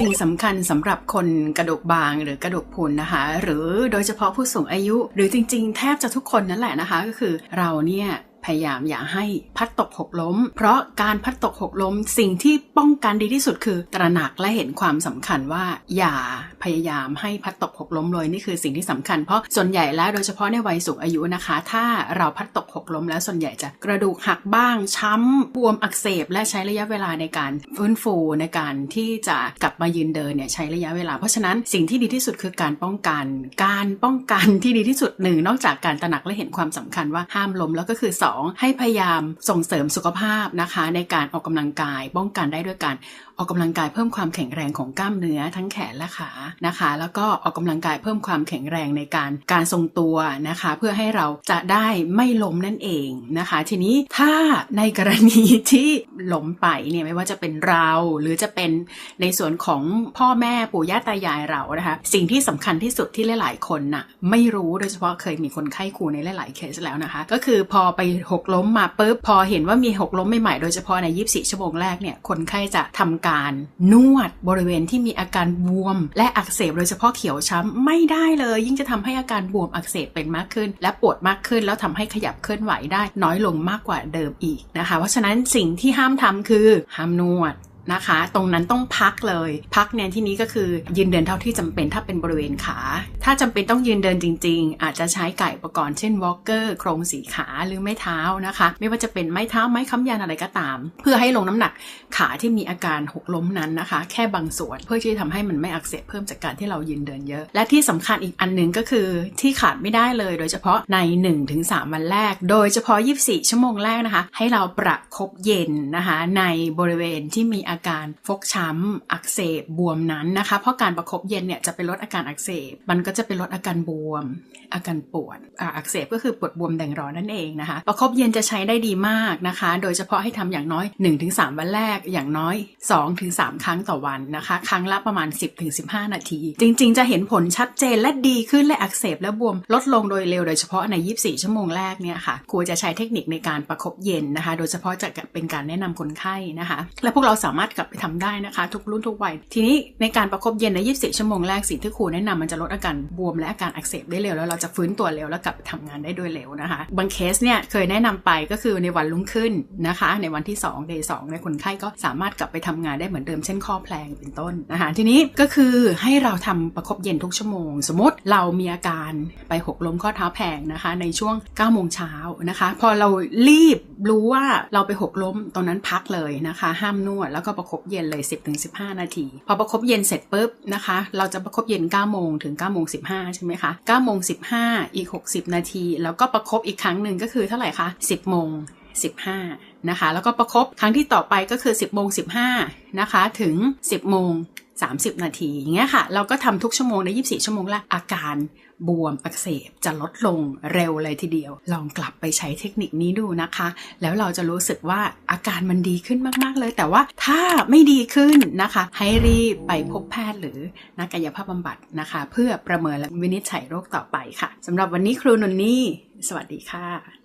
สิ่งสำคัญสำหรับคนกระดูกบางหรือกระดูกพุนนะคะ หรือโดยเฉพาะผู้สูงอายุ หรือจริง ๆ แทบจะทุกคนนั่นแหละนะคะ ก็คือเราเนี่ย พยายามอย่าให้พัดตกหกล้ม เพราะการพัดตกหกล้ม สิ่งที่ป้องกันดีที่สุดคือ ตระหนักและเห็นความสำคัญว่า อย่าพยายามให้พัดตกหกล้มเลยนี่คือสิ่งที่สำคัญเพราะส่วนใหญ่แล้วโดยเฉพาะในวัยสูงอายุนะคะ ถ้าเราพัดตกหกล้ม แล้วส่วนใหญ่จะกระดูกหักบ้าง ช้ำบวมอักเสบ และใช้ระยะเวลาในการฟื้นฟูในการที่จะกลับมายืนเดินเนี่ยใช้ระยะเวลา เพราะฉะนั้นสิ่งที่ดีที่สุดคือการป้องกัน การป้องกันที่ดีที่สุดหนึ่งนอกจากการตระหนักและเห็นความสำคัญว่าห้ามล้มแล้วก็คือสองให้พยายามส่งเสริมสุขภาพนะคะ ในการออกกำลังกายป้องกันได้ด้วยการออกกำลังกายเพิ่มความแข็งแรงของกล้ามเนื้อทั้งแขนและขานะคะ แล้วก็ออกกำลังกายเพิ่มความแข็งแรงในการการทรงตัวนะคะ เพื่อให้เราจะได้ไม่ล้มนั่นเองนะคะ ทีนี้ถ้าในกรณีที่ล้มไปเนี่ยไม่ว่าจะเป็นเรา หรือจะเป็นในส่วนของพ่อแม่ปู่ย่าตายายเรานะคะ สิ่งที่สำคัญที่สุดที่หลาย ๆ คนน่ะไม่รู้โดยเฉพาะเคยมีคนไข้ครูในหลาย ๆ เคสแล้วนะคะ ก็คือพอไปหกล้มมาปุ๊บพอเห็นว่ามีหกล้มใหม่ๆโดยเฉพาะใน 24 ชั่วโมงแรกเนี่ยคนไข้จะทำการนวดบริเวณที่มีอาการบวม และอักเสบโดยเฉพาะเขียวช้ำไม่ได้เลย ยิ่งจะทำให้อาการบวมอักเสบเป็นมากขึ้น และปวดมากขึ้นแล้วทำให้ขยับเคลื่อนไหวได้น้อยลงมากกว่าเดิมอีกนะคะ เพราะฉะนั้นสิ่งที่ห้ามทำคือห้ามนวด นะคะ ตรงนั้นต้องพักเลย พักเนี่ยที่นี้ก็คือยืนเดินเท่าที่จำเป็นถ้าเป็นบริเวณขา ถ้าจำเป็นต้องยืนเดินจริง ๆ อาจจะใช้ไก่อุปกรณ์เช่นวอลเกอร์โครงสีขาหรือไม้เท้านะคะ ไม่ว่าจะเป็นไม้เท้าไม้ค้ำยันอะไรก็ตาม เพื่อให้ลงน้ำหนักขาที่มีอาการหกล้มนั้นนะคะ แค่บางส่วนเพื่อที่จะทำให้มันไม่อักเสบเพิ่มจากการที่เรายืนเดินเยอะ และที่สำคัญอีกอันหนึ่งก็คือที่ขาดไม่ได้เลย โดยเฉพาะใน 1-3 วันแรก โดยเฉพาะ 24 ชั่วโมงแรกนะคะ ให้เราประคบเย็นนะคะ ในบริเวณที่มีอาการฟกช้ำ อักเสบบวมนั้นนะคะ เพราะการประคบเย็นเนี่ยจะไปลดอาการอักเสบ มันก็จะไปลดอาการบวม อาการปวดออักเสบก็คือปวดบวมแดงร้อนนั่นเองนะคะ ประคบเย็นจะใช้ได้ดีมากนะคะ โดยเฉพาะให้ทำอย่างน้อย 1-3 วันแรก อย่างน้อย 2-3 ครั้งต่อวันนะคะ ครั้งละประมาณ 10-15 นาที จริง ๆ จะเห็นผลชัดเจนและดีขึ้นและอักเสบและบวมลดลงโดยเร็วโดยเฉพาะใน 24 ชั่วโมงแรกเนี่ยค่ะควรจะใช้เทคนิคในการประคบเย็นนะคะ โดยเฉพาะจะเป็นการแนะนำคนไข้นะคะ และพวกเราสามารถกลับไปทำได้นะคะ ทุกรุ่นทุกวัย ทีนี้ในการประคบเย็นใน 24 ชั่วโมงแรกสิ่งที่ครูแนะนำมันจะลดอาการบวมและอาการอักเสบได้เร็วแล้วเราจะฟื้นตัวเร็วแล้วกลับไปทำงานได้โดยเร็วนะคะ บางเคสเนี่ยเคยแนะนำไปก็คือในวันรุ่งขึ้นนะคะ ในวันที่2 day 2ในคนไข้ก็สามารถกลับไปทำงานได้เหมือนเดิมเช่นข้อแพลงเป็นต้นนะคะทีนี้ก็คือให้เราทำประคบเย็นทุกชั่วโมง สมมติเรามีอาการไปหกล้มข้อเท้าแพงนะคะ ในช่วง9โมงเช้านะคะ พอเรารีบรู้ว่าเราไปหกล้มตรงนั้นพักเลยนะคะ ห้ามนวดแล้วก็ประคบเย็นเลย 10-15 นาที พอประคบเย็นเสร็จปุ๊บนะคะ เราจะประคบเย็น 9 โมงถึง 9 โมง 15 ใช่ไหมคะ 9 โมง 15 อีก 60 นาที แล้วก็ประคบอีกครั้งหนึ่งก็คือเท่าไหร่คะ 10 โมง 15 นะคะ แล้วก็ประคบครั้งที่ต่อไปก็คือ 10 โมง 15 นะคะ ถึง 10 โมง 30 นาทีอย่างเงี้ยค่ะ เราก็ทำทุกชั่วโมงใน 24 ชั่วโมงละอาการบวมอักเสบจะลดลงเร็วเลยทีเดียว ลองกลับไปใช้เทคนิคนี้ดูนะคะ แล้วเราจะรู้สึกว่าอาการมันดีขึ้นมาก ๆ เลย แต่ว่าถ้าไม่ดีขึ้นนะคะ ให้รีบไปพบแพทย์หรือนักกายภาพบำบัดนะคะ เพื่อประเมินและวินิจฉัยโรคต่อไปค่ะสำหรับวันนี้ครูนนนี่สวัสดีค่ะ